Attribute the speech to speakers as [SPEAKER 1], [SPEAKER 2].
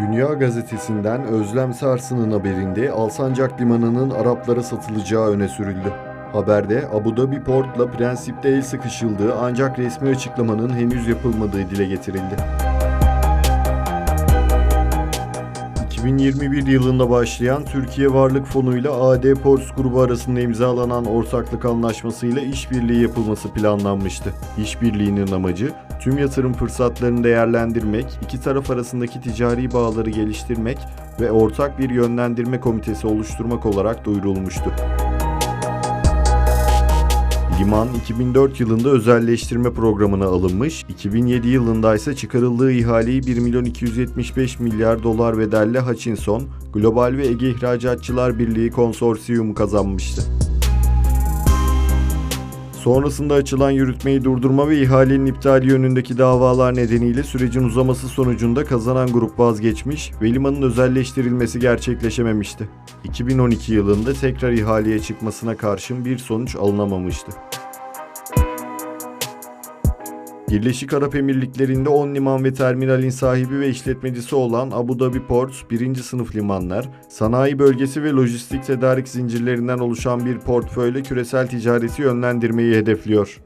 [SPEAKER 1] Dünya Gazetesi'nden Özlem Sarsı'nın haberinde Alsancak Limanı'nın Araplara satılacağı öne sürüldü. Haberde Abu Dhabi Port'la prensipte el sıkışıldığı ancak resmi açıklamanın henüz yapılmadığı dile getirildi. 2021 yılında başlayan Türkiye Varlık Fonu ile AD Ports grubu arasında imzalanan ortaklık anlaşmasıyla işbirliği yapılması planlanmıştı. İşbirliğinin amacı tüm yatırım fırsatlarını değerlendirmek, iki taraf arasındaki ticari bağları geliştirmek ve ortak bir yönlendirme komitesi oluşturmak olarak duyurulmuştu. Liman 2004 yılında özelleştirme programına alınmış, 2007 yılında ise çıkarıldığı ihaleyi 1 milyon 275 milyar dolar bedelle Hutchinson, Global ve Ege İhracatçılar Birliği konsorsiyumu kazanmıştı. Sonrasında açılan yürütmeyi durdurma ve ihalenin iptali yönündeki davalar nedeniyle sürecin uzaması sonucunda kazanan grup vazgeçmiş ve limanın özelleştirilmesi gerçekleşememişti. 2012 yılında tekrar ihaleye çıkmasına karşın bir sonuç alınamamıştı. Birleşik Arap Emirlikleri'nde 10 liman ve terminalin sahibi ve işletmecisi olan Abu Dhabi Ports, birinci sınıf limanlar, sanayi bölgesi ve lojistik tedarik zincirlerinden oluşan bir portföyle küresel ticareti yönlendirmeyi hedefliyor.